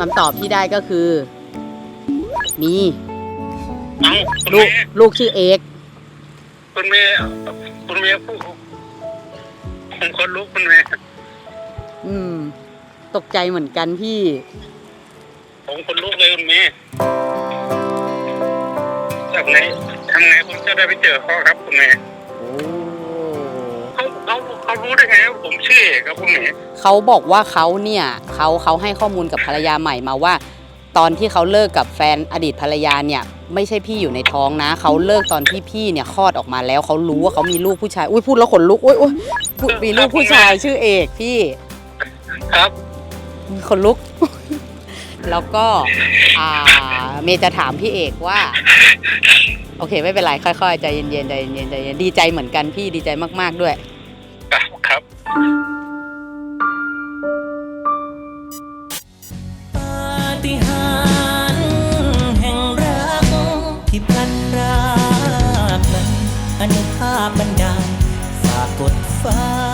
คำตอบที่ได้ก็คือ มีเอ้าคุณลูกเมย์ลูกชื่อเอกคุณเมย์คุณเมย์พูดผมคนลุกคุณเมย์อืม ตกใจเหมือนกันพี่ ผมคนลุกเลยคุณเมย์จากไหนทำไงผมจะได้ไปเจอเขาครับคุณเมย์โอ้ ได้ไงว่าผมชื่อเอกครับคุณเมย์เขาบอกว่าเขาเนี่ยเขาเขาให้ข้อมูลกับภรรยาใหม่มาว่า ตอนที่เขาเลิกกับแฟนอดีตภรรยาเนี่ย ไม่ใช่พี่อยู่ในท้องนะเขาเลิกตอนที่พี่เนี่ยคลอดออกมาแล้วเขารู้ว่าเขามีลูกผู้ชายอุ้ยพูดแล้วขนลุกอุ้ยอุ้ยพูดมีลูกผู้ชายชื่อเอกพี่ครับ ขนลุก แล้วก็อ่าเมย์จะถามพี่เอกว่า โอเค ไม่เป็นไรค่อยๆใจเย็นๆใจเย็นๆใจเย็นดีใจเหมือนกันพี่ดีใจมาก ๆด้วย ฏิหารแห่งรักที่พลันรากนั้นอนุภาพบันดาลฝากกดฟ้า